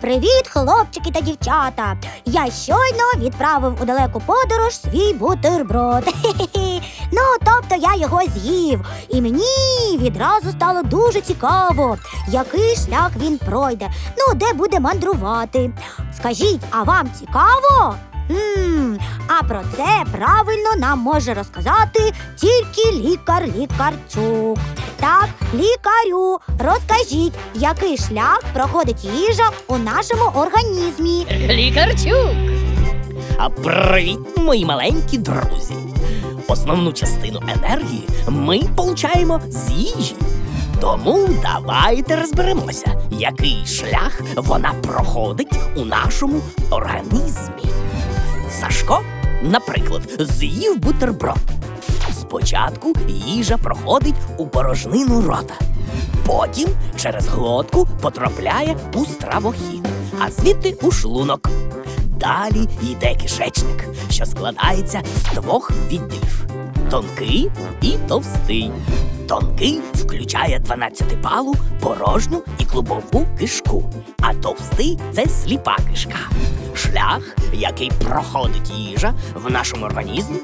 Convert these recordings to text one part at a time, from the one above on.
Привіт, хлопчики та дівчата! Я щойно відправив у далеку подорож свій бутерброд. Ну, тобто я його з'їв, і мені відразу стало дуже цікаво, який шлях він пройде, ну де буде мандрувати. Скажіть, а вам цікаво? М, а про це правильно нам може розказати тільки лікар Лікарчук. Так, лікарю, розкажіть, який шлях проходить їжа у нашому організмі. Лікарчук. А привіт, мої маленькі друзі. Основну частину енергії ми получаємо з їжі. Тому давайте розберемося, який шлях вона проходить у нашому організмі. Сашко, наприклад, з'їв бутерброд. Спочатку їжа проходить у порожнину рота. Потім через глотку потрапляє у стравохід, а звідти у шлунок. Далі йде кишечник, що складається з двох відділів: тонкий і товстий. Тонкий включає 12-палу, порожню і клубову кишку, а товстий це сліпа кишка. Шлях, який проходить їжа в нашому організмі,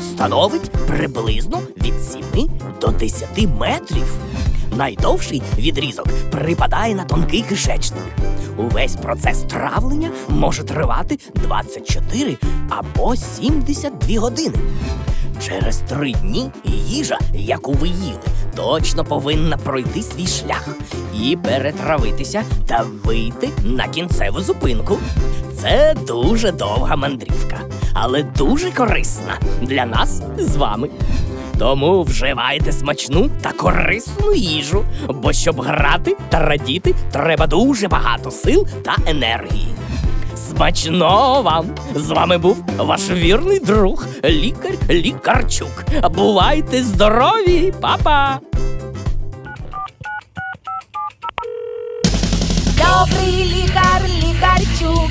становить приблизно від 7 до 10 метрів. Найдовший відрізок припадає на тонкий кишечник. Увесь процес травлення може тривати 24 або 72 години. Через три дні їжа, яку ви їли, точно повинна пройти свій шлях і перетравитися та вийти на кінцеву зупинку. Це дуже довга мандрівка, але дуже корисна для нас з вами. Тому вживайте смачну та корисну їжу, бо щоб грати та радіти, треба дуже багато сил та енергії. Смачного вам! З вами був ваш вірний друг, лікар Лікарчук. Бувайте здорові, папа! Добрий лікар, лікарчук,